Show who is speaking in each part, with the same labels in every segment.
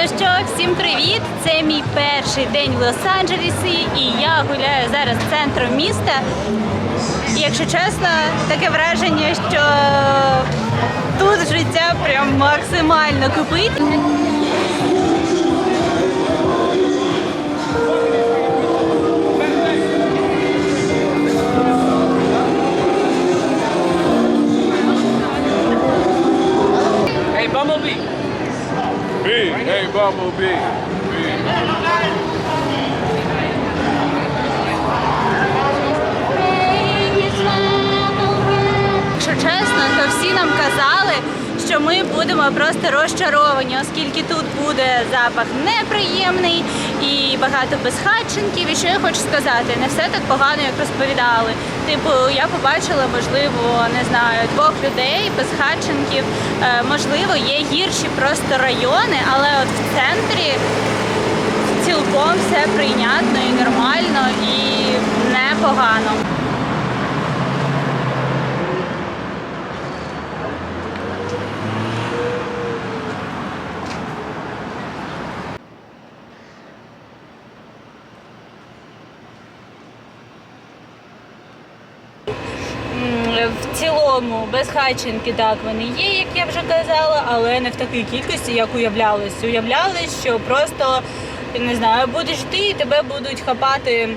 Speaker 1: Ну що, всім привіт! Це мій перший день в Лос-Анджелесі, і я гуляю зараз центром міста. І якщо чесно, таке враження, що тут життя прям максимально кипить. Будемо просто розчаровані, оскільки тут буде запах неприємний і багато безхатченків. І що я хочу сказати, не все так погано, як розповідали. Типу, я побачила, можливо, не знаю, двох людей безхатченків. Е, можливо, є гірші просто райони, але от в центрі цілком все прийнятно і нормально і непогано. Цілому безхатченки так вони є, як я вже казала, але не в такій кількості, як уявлялось. Уявлялось, що просто не знаю, будеш ти і тебе будуть хапати.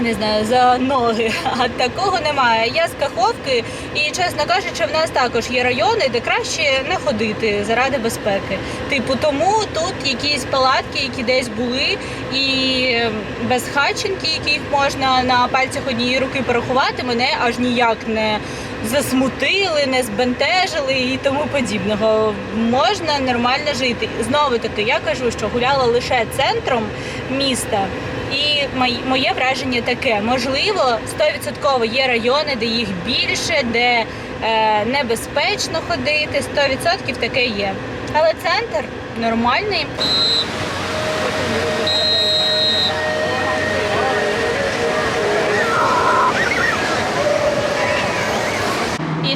Speaker 1: Не знаю, за ноги, а такого немає. Я з Каховки, і чесно кажучи, в нас також є райони, де краще не ходити заради безпеки. Типу, тому тут якісь палатки, які десь були, і без безхатченки, яких можна на пальцях однієї руки порахувати, мене аж ніяк не засмутили, не збентежили і тому подібного. Можна нормально жити. Знову таки, я кажу, що гуляла лише центром міста. І моє враження таке: можливо, 100% є райони, де їх більше, де е, небезпечно ходити. 100% таке є. Але центр нормальний.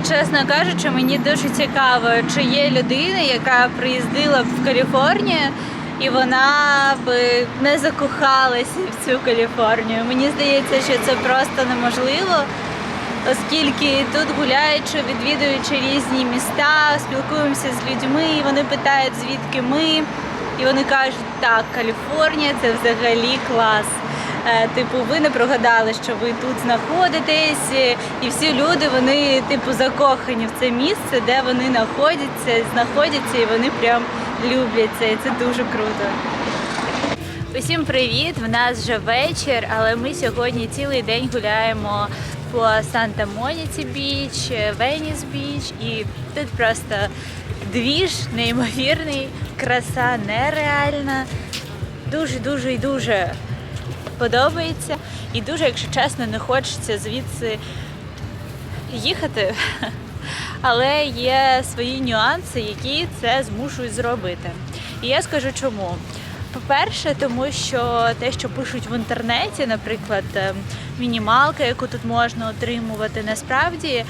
Speaker 1: Чесно кажучи, мені дуже цікаво, чи є людина, яка приїздила б в Каліфорнію, і вона би не закохалася в цю Каліфорнію. Мені здається, що це просто неможливо, оскільки тут гуляючи, відвідуючи різні міста, спілкуємося з людьми, і вони питають, звідки ми. І вони кажуть, так, Каліфорнія це взагалі клас. Е, Типу, ви не прогадали, що ви тут знаходитесь, е, і всі люди вони типу закохані в це місце, де вони знаходяться, знаходяться, і вони прям люблять це. І це дуже круто. Усім привіт! В нас вже вечір, але ми сьогодні цілий день гуляємо по Санта-Моніці біч, Веніс біч, і тут просто двіж неймовірний, краса нереальна. Дуже, дуже і дуже подобається. І дуже, якщо чесно, не хочеться звідси їхати. Але є свої нюанси, які це змушують зробити. І я скажу чому. По-перше, тому що те, що пишуть в інтернеті, наприклад, е, мінімалка, яку тут можна отримувати, насправді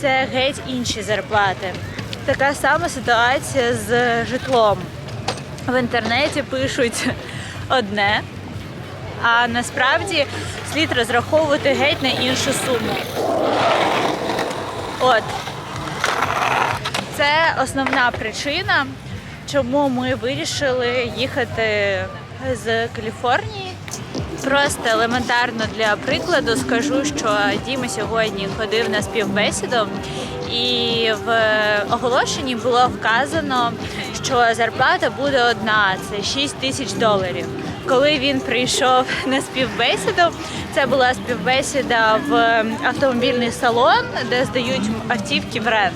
Speaker 1: це геть інші зарплати. Така сама ситуація з житлом. В інтернеті пишуть одне, а насправді слід розраховувати геть на іншу суму. От. Це основна причина, чому ми вирішили їхати з Каліфорнії. Просто елементарно для прикладу скажу, що Діма сьогодні ходив на співбесіду, і в оголошенні було вказано, що зарплата буде одна це 6 тисяч доларів. Коли він прийшов на співбесіду, це була співбесіда в автомобільний салон, де здають автівки в рент.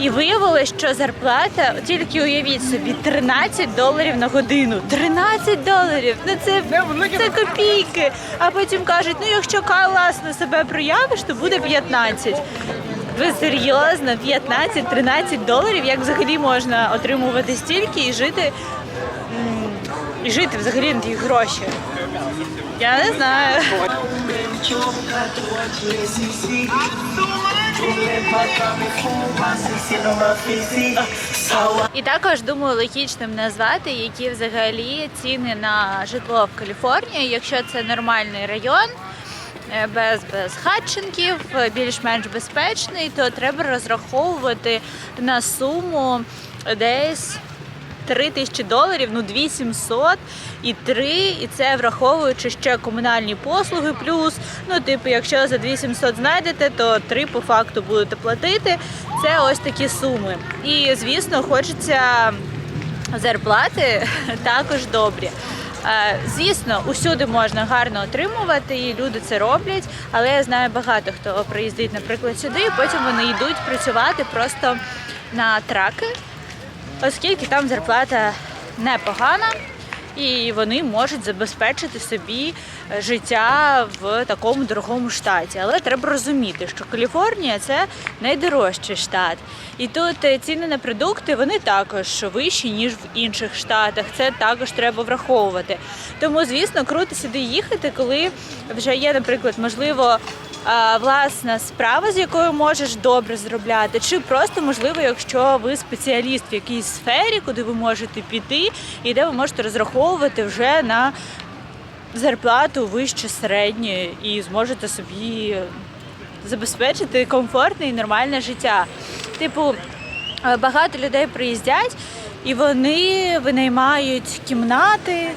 Speaker 1: І виявилось, що зарплата, тільки уявіть собі, 13 доларів на годину. 13 доларів! Ну це, це копійки. А потім кажуть, ну якщо класно себе проявиш, то буде 15. Ви серйозно? 15-13 доларів? Як взагалі можна отримувати стільки і жити? І жити взагалі на ті гроші? Я не знаю. І також думаю логічним назвати, які взагалі ціни на житло в Каліфорнії, якщо це нормальний район. е, Без безхатченків, е, більш-менш безпечний, то треба розраховувати на суму десь 3 тисячі доларів, ну 2700 і 3, і це враховуючи ще комунальні послуги плюс. Ну, типу, якщо за 2700 знайдете, то 3 по факту будете платити. Це ось такі суми. І звісно, хочеться зарплати також добрі. Е, Звісно, усюди можна гарно отримувати, і люди це роблять. Але я знаю багато хто приїздить, наприклад, сюди, і потім вони йдуть працювати просто на траки, оскільки там зарплата непогана, і вони можуть забезпечити собі е, життя в такому дорогому штаті. Але треба розуміти, що Каліфорнія це найдорожчий штат. І тут е, ціни на продукти вони також вищі, ніж в інших штатах. Це також треба враховувати. Тому, звісно, круто сюди їхати, коли вже є, наприклад, можливо. Власна справа, з якою можеш добре заробляти, чи просто можливо, якщо ви спеціаліст в якійсь сфері, куди ви можете піти, і де ви можете розраховувати вже на зарплату вище середньої і зможете собі забезпечити комфортне і нормальне життя. Типу, е, багато людей приїздять і вони винаймають кімнати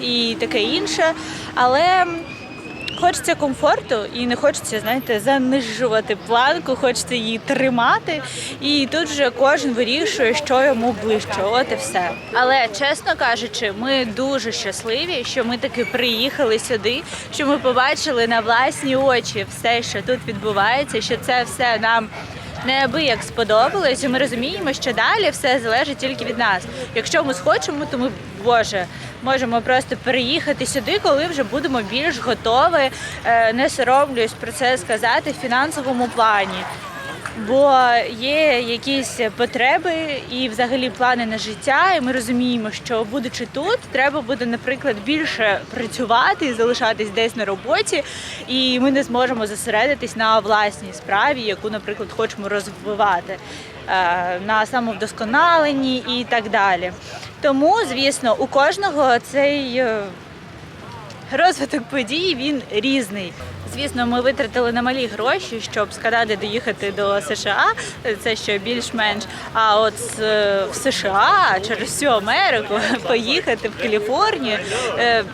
Speaker 1: і таке інше, але хочеться комфорту і не хочеться, знаєте, занижувати планку, хочеться її тримати. І тут вже кожен вирішує, що йому ближче. От і все. Але чесно кажучи, ми дуже щасливі, що ми таки приїхали сюди, що ми побачили на власні очі все, що тут відбувається, що це все нам. Неабияк сподобалось, і ми розуміємо, що далі все залежить тільки від нас. Якщо ми схочемо, то ми Боже можемо просто переїхати сюди, коли вже будемо більш готові. Е, Не соромлюсь про це сказати в фінансовому плані. Бо є якісь потреби і взагалі плани на життя, і ми розуміємо, що будучи тут, треба буде, наприклад, більше працювати і залишатись десь на роботі, і ми не зможемо зосередитись на власній справі, яку, наприклад, хочемо розвивати е, на самовдосконаленні і так далі. Тому, звісно, у кожного цей е, розвиток подій він різний. Звісно, ми витратили на малі гроші, щоб з Канади доїхати до США. Це ще більш-менш. А от в США через всю Америку поїхати в Каліфорнію. е,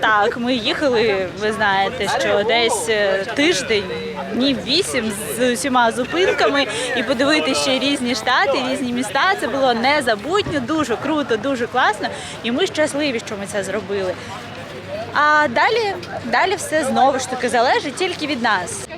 Speaker 1: Так, ми їхали, ви знаєте, що десь е, тиждень, днів вісім з усіма зупинками і подивитися ще різні штати, різні міста. Це було незабутньо, дуже круто, дуже класно. І ми щасливі, що ми це зробили. А далі, далі все знову ж таки залежить тільки від нас.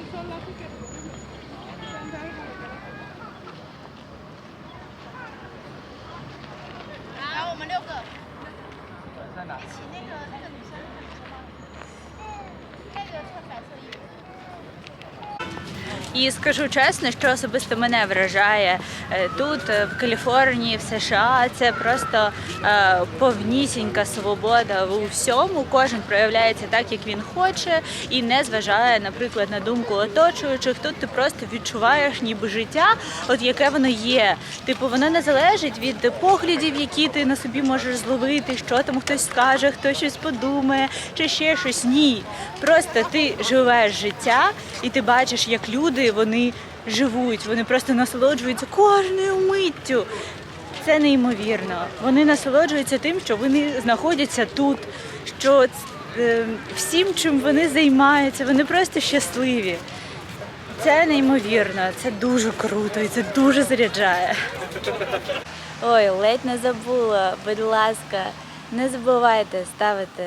Speaker 1: І скажу чесно, що особисто мене вражає е, тут, е, в Каліфорнії, в США. Це просто е, повнісінька свобода у всьому. Кожен проявляється так, як він хоче, і не зважає, наприклад, на думку оточуючих. Тут ти просто відчуваєш, ніби життя, от яке воно є. Типу, воно не залежить від поглядів, які ти на собі можеш зловити, що там хтось скаже, хто щось подумає, чи ще щось. Ні. Просто ти живеш життя, і ти бачиш, як люди вони живуть, вони просто насолоджуються кожною миттю. Це неймовірно. Вони насолоджуються тим, що вони знаходяться тут, що е, всім, чим вони займаються, вони просто щасливі. Це неймовірно, це дуже круто і це дуже заряджає. Ой, ледь не забула. Будь ласка, не забувайте ставити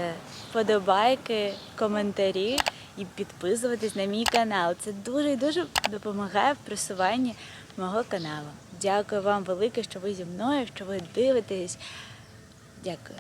Speaker 1: вподобайки, коментарі і підписуватись на мій канал. Це дуже і дуже допомагає в просуванні мого каналу. Дякую вам велике, що ви зі мною, що ви дивитесь. Дякую.